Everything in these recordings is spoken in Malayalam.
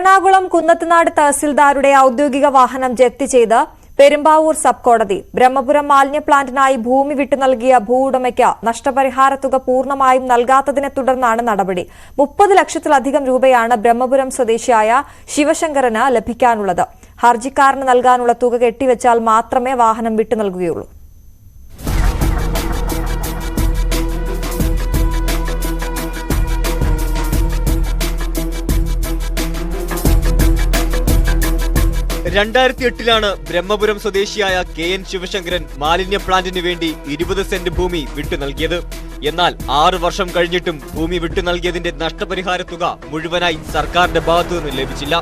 എറണാകുളം കുന്നത്തുനാട് തഹസിൽദാരുടെ ഔദ്യോഗിക വാഹനം ജപ്തി ചെയ്ത് പെരുമ്പാവൂർ സബ് കോടതി ബ്രഹ്മപുരം മാലിന്യ പ്ലാന്റിനായി ഭൂമി വിട്ടു നൽകിയ ഭൂവുടമയ്ക്ക് നഷ്ടപരിഹാര തുക പൂർണമായും നൽകാത്തതിനെ തുടർന്നാണ് നടപടി. മുപ്പത് ലക്ഷത്തിലധികം രൂപയാണ് ബ്രഹ്മപുരം സ്വദേശിയായ ശിവശങ്കരന് ലഭിക്കാനുള്ളത്. ഹർജിക്കാരന് നൽകാനുള്ള തുക കെട്ടിവെച്ചാൽ മാത്രമേ വാഹനം വിട്ടു നൽകുകയുള്ളൂ. രണ്ടായിരത്തി എട്ടിലാണ് ബ്രഹ്മപുരം സ്വദേശിയായ കെ എൻ ശിവശങ്കരൻ മാലിന്യ പ്ലാന്റിന് വേണ്ടി ഇരുപത് സെന്റ് ഭൂമി വിട്ടു നൽകിയത്. എന്നാൽ ആറു വർഷം കഴിഞ്ഞിട്ടും ഭൂമി വിട്ടു നൽകിയതിന്റെ നഷ്ടപരിഹാര തുക മുഴുവനായി സർക്കാരിന്റെ ഭാഗത്തുനിന്ന് ലഭിച്ചില്ല.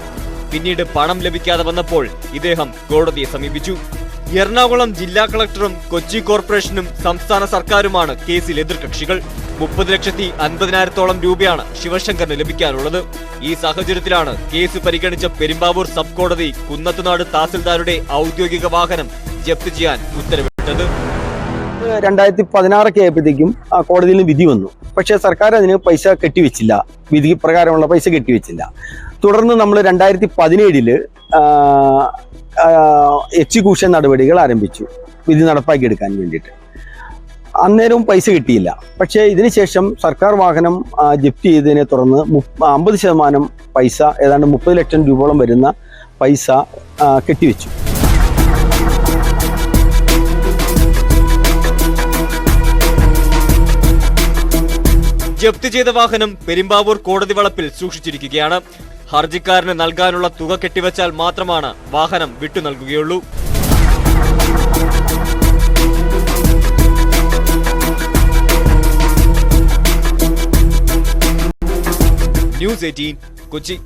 പിന്നീട് പണം ലഭിക്കാതെ വന്നപ്പോൾ ഇദ്ദേഹം കോടതിയെ സമീപിച്ചു. എറണാകുളം ജില്ലാ കളക്ടറും കൊച്ചി കോർപ്പറേഷനും സംസ്ഥാന സർക്കാരുമാണ് കേസിൽ എതിർകക്ഷികൾ. മുപ്പത് ലക്ഷത്തി അൻപതിനായിരത്തോളം രൂപയാണ് ശിവശങ്കറിന് ലഭിക്കാനുള്ളത്. ഈ സാഹചര്യത്തിലാണ് കേസ് പരിഗണിച്ച പെരുമ്പാവൂർ സബ് കോടതി കുന്നത്തുനാട് തഹസിൽദാരുടെ ഔദ്യോഗിക വാഹനം ജപ്തി ചെയ്യാൻ ഉത്തരവിട്ടത്. രണ്ടായിരത്തി പതിനാറൊക്കെ ആയപ്പോഴത്തേക്കും ആ കോടതിയിൽ വിധി വന്നു. പക്ഷേ സർക്കാർ അതിന് പൈസ കെട്ടിവെച്ചില്ല. വിധി പ്രകാരമുള്ള പൈസ കെട്ടിവെച്ചില്ല. തുടർന്ന് നമ്മൾ രണ്ടായിരത്തി പതിനേഴിൽ എക്സിക്യൂഷൻ നടപടികൾ ആരംഭിച്ചു. വിധി നടപ്പാക്കിയെടുക്കാൻ വേണ്ടിയിട്ട്. അന്നേരവും പൈസ കിട്ടിയില്ല. പക്ഷേ ഇതിനുശേഷം സർക്കാർ വാഹനം ജപ്തി ചെയ്തതിനെ തുടർന്ന് അമ്പത് ശതമാനം പൈസ ഏതാണ്ട് മുപ്പത് ലക്ഷം രൂപയോളം വരുന്ന പൈസ കെട്ടിവെച്ചു. ജപ്തി ചെയ്ത വാഹനം പെരുമ്പാവൂർ കോടതി വളപ്പിൽ സൂക്ഷിച്ചിരിക്കുകയാണ്. ഹർജിക്കാരന് നൽകാനുള്ള തുക കെട്ടിവച്ചാൽ മാത്രമാണ് വാഹനം വിട്ടു നൽകുകയുള്ളൂ. News eighteen Kochi.